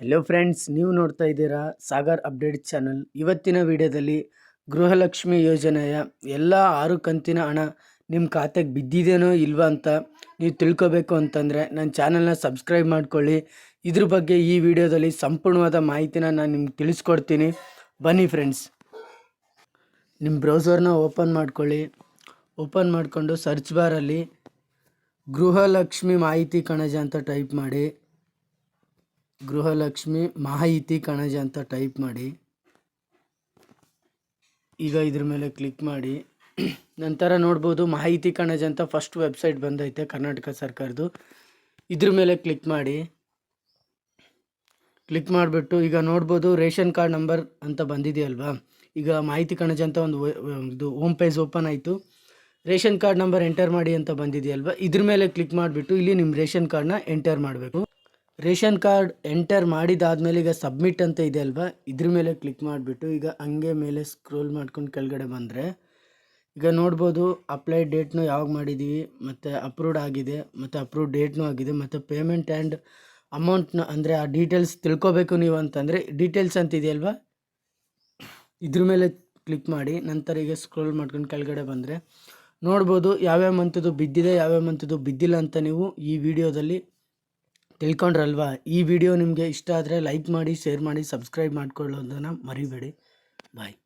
Hello friends ನೀವು ನೋಡ್ತಾ ಇದ್ದೀರಾ ಸಾಗರ್ ಅಪ್ಡೇಟ್ ಚಾನಲ್. ಇವತ್ತಿನ ವಿಡಿಯೋದಲ್ಲಿ ಗೃಹಲಕ್ಷ್ಮಿ ಯೋಜನೆಯ ಎಲ್ಲ ಆರು ಕಂತಿನ ಹಣ ನಿಮ್ಮ ಖಾತೆಗೆ ಬಿದ್ದಿದೆಯೋ ಇಲ್ವಾ ಅಂತ ನೀವು ತಿಳ್ಕೊಬೇಕು ಅಂತಂದರೆ ನನ್ನ ಚಾನಲ್ನ ಸಬ್ಸ್ಕ್ರೈಬ್ ಮಾಡ್ಕೊಳ್ಳಿ. ಇದ್ರ ಬಗ್ಗೆ ಈ ವಿಡಿಯೋದಲ್ಲಿ ಸಂಪೂರ್ಣವಾದ ಮಾಹಿತಿನ ನಾನು ನಿಮ್ಗೆ ತಿಳಿಸ್ಕೊಡ್ತೀನಿ. ಬನ್ನಿ ಫ್ರೆಂಡ್ಸ್ ನಿಮ್ಮ ಬ್ರೌಸರ್ನ ಓಪನ್ ಮಾಡ್ಕೊಳ್ಳಿ. ಓಪನ್ ಮಾಡಿಕೊಂಡು ಸರ್ಚ್ ಬಾರಲ್ಲಿ ಗೃಹಲಕ್ಷ್ಮಿ ಮಾಹಿತಿ ಕಣಜ ಅಂತ ಟೈಪ್ ಮಾಡಿ. ಗೃಹಲಕ್ಷ್ಮಿ ಮಾಹಿತಿ ಕಣಜ ಅಂತ ಟೈಪ್ ಮಾಡಿ. ಈಗ ಇದ್ರ ಮೇಲೆ ಕ್ಲಿಕ್ ಮಾಡಿ. ನಂತರ ನೋಡ್ಬೋದು ಮಾಹಿತಿ ಕಣಜ ಅಂತ ಫಸ್ಟ್ ವೆಬ್ಸೈಟ್ ಬಂದೈತೆ ಕರ್ನಾಟಕ ಸರ್ಕಾರದ್ದು. ಇದ್ರ ಮೇಲೆ ಕ್ಲಿಕ್ ಮಾಡಿ. ಕ್ಲಿಕ್ ಮಾಡಿಬಿಟ್ಟು ಈಗ ನೋಡ್ಬೋದು ರೇಷನ್ ಕಾರ್ಡ್ ನಂಬರ್ ಅಂತ ಬಂದಿದೆಯಲ್ವಾ? ಈಗ ಮಾಹಿತಿ ಕಣಜ ಅಂತ ಒಂದು ಇದು ಹೋಮ್ ಪೇಜ್ ಓಪನ್ ಆಯಿತು. ರೇಷನ್ ಕಾರ್ಡ್ ನಂಬರ್ ಎಂಟರ್ ಮಾಡಿ ಅಂತ ಬಂದಿದೆಯಲ್ವಾ? ಇದ್ರ ಮೇಲೆ ಕ್ಲಿಕ್ ಮಾಡಿಬಿಟ್ಟು ಇಲ್ಲಿ ನಿಮ್ಮ ರೇಷನ್ ಕಾರ್ಡ್ನ ಎಂಟರ್ ಮಾಡಬೇಕು. ರೇಷನ್ ಕಾರ್ಡ್ ಎಂಟರ್ ಮಾಡಿದಾದ್ಮೇಲೆ ಈಗ ಸಬ್ಮಿಟ್ ಅಂತ ಇದೆ ಅಲ್ವಾ? ಇದ್ರ ಮೇಲೆ ಕ್ಲಿಕ್ ಮಾಡಿಬಿಟ್ಟು ಈಗ ಹಂಗೆ ಮೇಲೆ ಸ್ಕ್ರೋಲ್ ಮಾಡ್ಕೊಂಡು ಕೆಳಗಡೆ ಬಂದರೆ ಈಗ ನೋಡ್ಬೋದು ಅಪ್ಲೈ ಡೇಟ್ನು ಯಾವಾಗ ಮಾಡಿದ್ದೀವಿ ಮತ್ತು ಅಪ್ರೂವ್ಡ್ ಆಗಿದೆ, ಮತ್ತು ಅಪ್ರೂವ್ಡ್ ಡೇಟ್ನೂ ಆಗಿದೆ, ಮತ್ತು ಪೇಮೆಂಟ್ ಆ್ಯಂಡ್ ಅಮೌಂಟ್ನ ಅಂದರೆ ಆ ಡೀಟೇಲ್ಸ್ ತಿಳ್ಕೊಬೇಕು ನೀವು ಅಂತಂದರೆ ಡೀಟೇಲ್ಸ್ ಅಂತ ಇದೆಯಲ್ವಾ ಇದ್ರ ಮೇಲೆ ಕ್ಲಿಕ್ ಮಾಡಿ, ನಂತರ ಈಗ ಸ್ಕ್ರೋಲ್ ಮಾಡ್ಕೊಂಡು ಕೆಳಗಡೆ ಬಂದರೆ ನೋಡ್ಬೋದು ಯಾವ್ಯಾವ ಮಂತದ್ದು ಬಿದ್ದಿದೆ, ಯಾವ್ಯಾವ ಮಂತದ್ದು ಬಿದ್ದಿಲ್ಲ ಅಂತ ನೀವು ಈ ವಿಡಿಯೋದಲ್ಲಿ ತಿಳ್ಕೊಂಡ್ರಲ್ವಾ? ಈ ವಿಡಿಯೋ ನಿಮಗೆ ಇಷ್ಟ ಆದರೆ ಲೈಕ್ ಮಾಡಿ ಶೇರ್ ಮಾಡಿ ಸಬ್ಸ್ಕ್ರೈಬ್ ಮಾಡ್ಕೊಳ್ಳೋದನ್ನು ಮರಿಬೇಡಿ. ಬಾಯ್